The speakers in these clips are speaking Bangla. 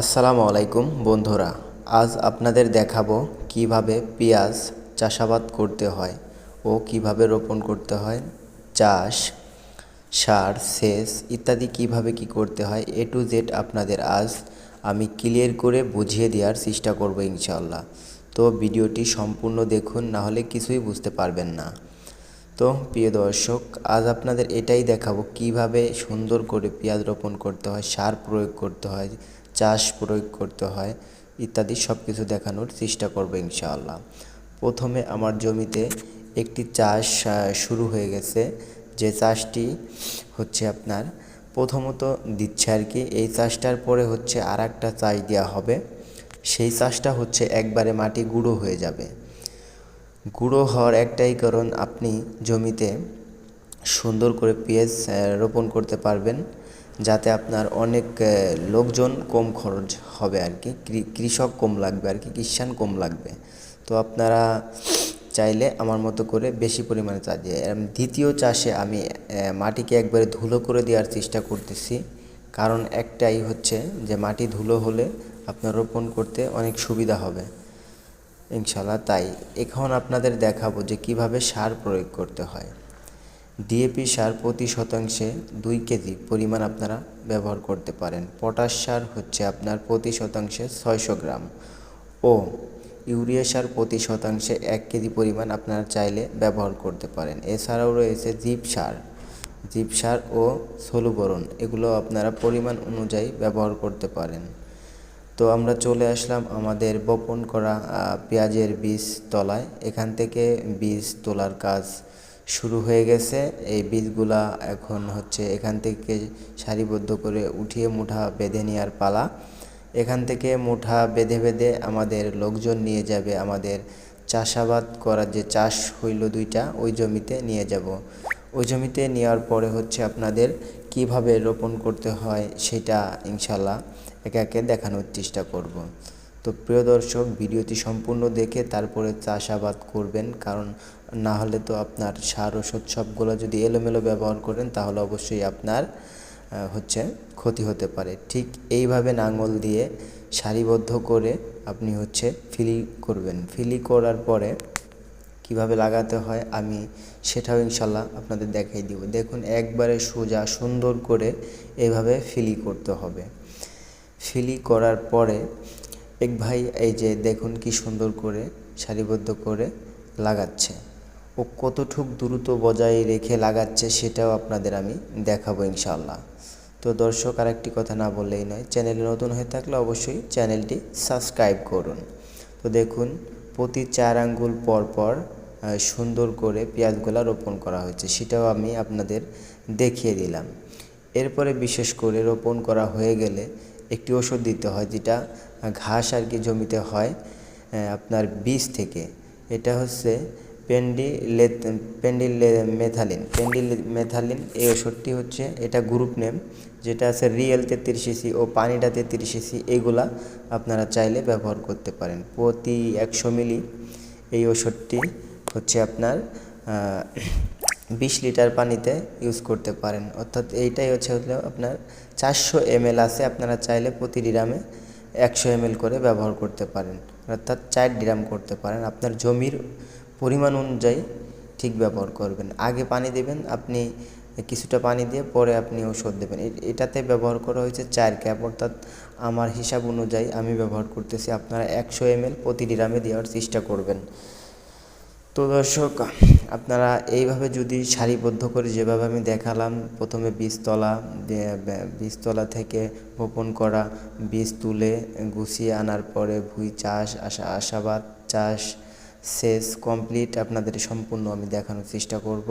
আসসালামু আলাইকুম বন্ধুরা, আজ আপনাদের দেখাবো কীভাবে পেঁয়াজ চাষাবাদ করতে হয় ও কীভাবে রোপণ করতে হয়, চাষ, সার, সেচ ইত্যাদি কীভাবে কি করতে হয়, এ টু জেড আপনাদের আজ আমি ক্লিয়ার করে বুঝিয়ে দেওয়ার চেষ্টা করব ইনশাল্লাহ তো ভিডিওটি সম্পূর্ণ দেখুন, না হলে কিছুই বুঝতে পারবেন না। তো প্রিয় দর্শক, আজ আপনাদের এটাই দেখাবো কীভাবে সুন্দর করে পেঁয়াজ রোপণ করতে হয়, সার প্রয়োগ করতে হয় চাষ প্রয়োগ করতে হয়, ইত্যাদি সব কিছু দেখানোর চেষ্টা করব ইনশাআল্লাহ। প্রথমে আমার জমিতে একটি চাষ শুরু হয়ে গেছে। যে চাষটি হচ্ছে আপনার, প্রথমত দিচ্ছে আর কি, এই চাষটার পরে হচ্ছে আর একটা চাষ দেওয়া হবে। সেই চাষটা হচ্ছে একবারে মাটি গুঁড়ো হয়ে যাবে। গুঁড়ো হওয়ার একটাই কারণ, আপনি জমিতে সুন্দর করে পেঁয়াজ রোপণ করতে পারবেন। যাতে আপনার অনেক লোকজন কম খরচ হবে আর কি। কৃষক কম লাগবে আর কি কিষান কম লাগবে। তো আপনারা চাইলে আমার মতো করে বেশি পরিমাণে চাষ দিয়ে দ্বিতীয় চাষে আমি মাটিকে একবারে ধুলো করে দেওয়ার চেষ্টা করতেছি। কারণ একটাই হচ্ছে যে মাটি ধুলো হলে আপনার রোপণ করতে অনেক সুবিধা হবে। ইনশাল্লাহ তাই এখন আপনাদের দেখাবো যে কীভাবে সার প্রয়োগ করতে হয়। ডিএপি সার প্রতি শতাংশে দুই কেজি পরিমাণ আপনারা ব্যবহার করতে পারেন। পটাশ সার হচ্ছে আপনার প্রতি শতাংশে ছয়শো গ্রাম। ও ইউরিয়া সার প্রতি শতাংশে এক কেজি পরিমাণ আপনারা চাইলে ব্যবহার করতে পারেন। এছাড়াও রয়েছে জীব সার। জীব সার ও সলুবরণ, এগুলো আপনারা পরিমাণ অনুযায়ী ব্যবহার করতে পারেন। তো আমরা চলে আসলাম আমাদের বপন করা পেঁয়াজের বীজ তলায়। এখান থেকে বীজ তোলার কাজ শুরু হয়ে গেছে। এই বীজগুলা এখন হচ্ছে এখান থেকে সারিবদ্ধ করে উঠিয়ে মুঠা বেঁধে নেওয়ার পালা। এখান থেকে মুঠা বেঁধে বেঁধে আমাদের লোকজন নিয়ে যাবে আমাদের চাষাবাদ করার যে চাষ হইল দুইটা, ওই জমিতে নিয়ে যাব। ওই জমিতে নেওয়ার পরে হচ্ছে আপনাদের কীভাবে রোপণ করতে হয় সেটা ইনশাল্লাহ একে একে দেখানোর চেষ্টা করব। তো প্রিয় দর্শক, ভিডিওটি সম্পূর্ণ দেখে তারপরে চাষাবাদ করবেন, কারণ না হলে তো আপনার সার, ওষুধ সবগুলো যদি এলোমেলো ব্যবহার করেন, তাহলে অবশ্যই আপনার হচ্ছে ক্ষতি হতে পারে। ঠিক এইভাবে নাঙল দিয়ে সারিবদ্ধ করে আপনি হচ্ছে ফিলি করবেন। ফিলি করার পরে কীভাবে লাগাতে হয় আমি সেটাও ইনশাল্লাহ আপনাদের দেখাই দিব। দেখুন, একবারে সোজা সুন্দর করে এইভাবে ফিলি করতে হবে। ফিলি করার পরে এক ভাই এই যে দেখুন কি সুন্দর করে সারিবদ্ধ করে লাগাচ্ছে। ও কতটুক দ্রুত বজায় রেখে লাগাচ্ছে সেটাও আপনাদের আমি দেখাবো ইনশাল্লাহ তো দর্শক, আরেকটি কথা না বললেই নয়, চ্যানেলে নতুন হয়ে থাকলে অবশ্যই চ্যানেলটি সাবস্ক্রাইব করুন। তো দেখুন, প্রতি চার আঙ্গুল পর পর সুন্দর করে পেঁয়াজগুলা রোপণ করা হয়েছে, সেটাও আমি আপনাদের দেখিয়ে দিলাম। এরপরে বিশেষ করে রোপণ করা হয়ে গেলে একটি ওষুধ দিতে হয়, যেটা ঘাস আর কি জমিতে হয় আপনার বীজ থেকে। এটা হচ্ছে পেন্ডিলে পেন্ডিল মেথালিন পেন্ডিল মেথালিন এই ওষুধটি হচ্ছে এটা গ্রুপ নেম যেটা আছে রিয়েল তেত্রিশ ইসি ও পানিটা তেত্রিশ ইসি এইগুলা আপনারা চাইলে ব্যবহার করতে পারেন। প্রতি একশো মিলি এই ওষুধটি হচ্ছে আপনার বিশ লিটার পানিতে ইউজ করতে পারেন। অর্থাৎ এইটাই হচ্ছে হলো আপনার চারশো এমএল আছে, আপনারা চাইলে প্রতি ড্রামে একশো এমএল করে ব্যবহার করতে পারেন। অর্থাৎ চার ড্রাম করতে পারেন। আপনার জমির পরিমাণ অনুযায়ী ঠিক ব্যবহার করবেন। আগে পানি দেবেন, আপনি কিছুটা পানি দিয়ে পরে আপনি ওষুধ দেবেন। এটাতে ব্যবহার করা হয়েছে চার ক্যাপ, অর্থাৎ আমার হিসাব অনুযায়ী আমি ব্যবহার করতেছি আপনারা একশো এমএল প্রতি ড্রামে দেওয়ার চেষ্টা করবেন। তো দর্শক, আপনারা এইভাবে যদি সারিবদ্ধ করে যেভাবে আমি দেখালাম, প্রথমে বীজতলা বীজতলা থেকে বপন করা বীজ তুলে গুছিয়ে আনার পরে ভুঁই চাষ, আশা আশাবাদ চাষ শেষ কমপ্লিট আপনাদের সম্পূর্ণ আমি দেখানোর চেষ্টা করব।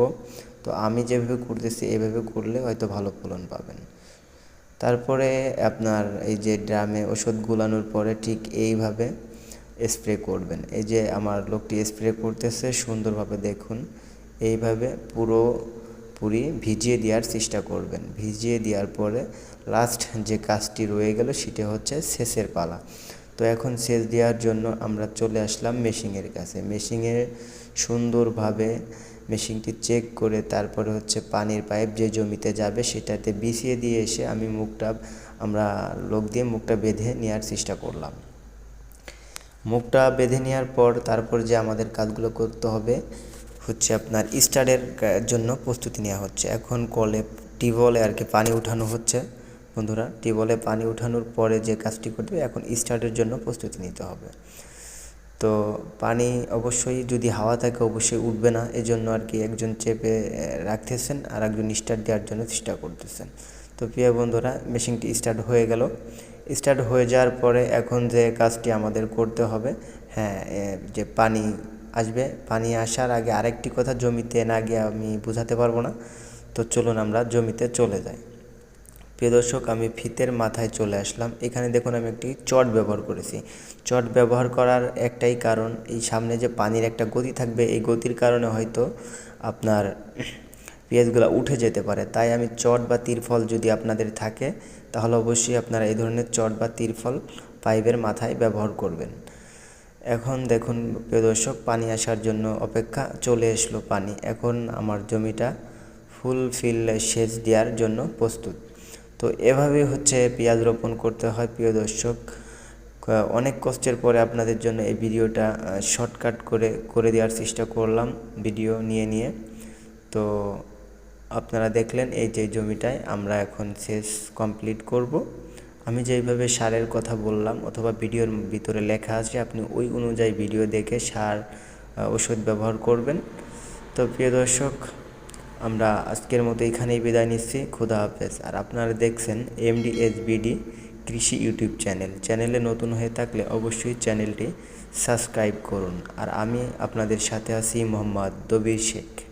তো আমি যেভাবে করতেছি, এভাবে করলে হয়তো ভালো ফলন পাবেন। তারপরে আপনার এই যে ড্রামে ওষুধ গুলানোর পরে ঠিক এইভাবে স্প্রে করবেন। এই যে আমার লোকটি স্প্রে করতেছে, সুন্দরভাবে দেখুন। এইভাবে পুরো পুরি ভিজিয়ে দেওয়ার চেষ্টা করবেন। ভিজিয়ে দেওয়ার পরে লাস্ট যে কাজটি রয়ে গেল, সেটা হচ্ছে শেষের পালা। তো এখন সেচ দেওয়ার জন্য আমরা চলে আসলাম মেশিনের কাছে। মেশিনে সুন্দরভাবে মেশিনটি চেক করে তারপরে হচ্ছে পানির পাইপ যে জমিতে যাবে সেটাতে বিছিয়ে দিয়ে এসে আমি মুখটা, আমরা লোক দিয়ে মুখটা বেঁধে নেওয়ার চেষ্টা করলাম। মুখটা বেঁধে নেওয়ার পর তারপর যে আমাদের কাজগুলো করতে হবে, হচ্ছে আপনার স্টারের জন্য প্রস্তুতি নেওয়া হচ্ছে। এখন কলে টিউবওয়েলে আর কি পানি উঠানো হচ্ছে। বন্ধুরা টিউবওয়েলে পানি উঠানোর পরে যে কাজটি করতে হবে, এখন স্টার্টের জন্য প্রস্তুতি নিতে হবে। তো পানি অবশ্যই যদি হাওয়া থাকে, অবশ্যই উঠবে না। এজন্য আর কি একজন চেপে রাখতেছেন আর একজন স্টার্ট দেওয়ার জন্য চেষ্টা করতেছেন। তো প্রিয় বন্ধুরা, মেশিনটি স্টার্ট হয়ে গেল। স্টার্ট হয়ে যাওয়ার পরে এখন যে কাজটি আমাদের করতে হবে হ্যাঁ যে পানি আসবে, পানি আসার আগে আরেকটি কথা জমিতে না গিয়ে আমি বোঝাতে পারব না। তো চলুন আমরা জমিতে চলে যাই। প্রিয় দর্শক, আমি ফিতের মাথায় চলে আসলাম। এখানে দেখুন, আমি একটি চট ব্যবহার করেছি। চট ব্যবহার করার একটাই কারণ, এই সামনে যে পানির একটা গতি থাকবে, এই গতির কারণে হয়তো আপনার পেঁয়াজগুলো উঠে যেতে পারে। তাই আমি চট বা তিরফল যদি আপনাদের থাকে, তাহলে অবশ্যই আপনারা এই ধরনের চট বা তিরফল পাইপের মাথায় ব্যবহার করবেন। এখন দেখুন, প্রিয় দর্শক, পানি আসার জন্য অপেক্ষা চলে আসলো পানি। এখন আমার জমিটা ফুল ফিল সেচ দেওয়ার জন্য প্রস্তুত। তো এভাবে হচ্ছে পেঁয়াজ রোপণ করতে হয়, প্রিয় দর্শক। অনেক কষ্টের পরে আপনাদের জন্য এই ভিডিওটা শর্টকাট করে করে দেওয়ার চেষ্টা করলাম ভিডিও নিয়ে নিয়ে। তো আপনারা দেখলেন এই যে জমিটায় আমরা এখন শেষ কমপ্লিট করব। আমি যেইভাবে সারের কথা বললাম অথবা ভিডিওর ভিতরে লেখা আছে, আপনি ওই অনুযায়ী ভিডিও দেখে সার ওষুধ ব্যবহার করবেন। তো প্রিয় দর্শক আমরা আজকের মতো এখানেই বিদায় নিচ্ছি। খুদা হাফেজ। আর আপনারা দেখছেন MD BD Krishi YouTube channel. চ্যানেলে নতুন হয়ে থাকলে অবশ্যই চ্যানেলটি সাবস্ক্রাইব করুন। আর আমি আপনাদের সাথে আছি মোহাম্মদ দবির শেখ।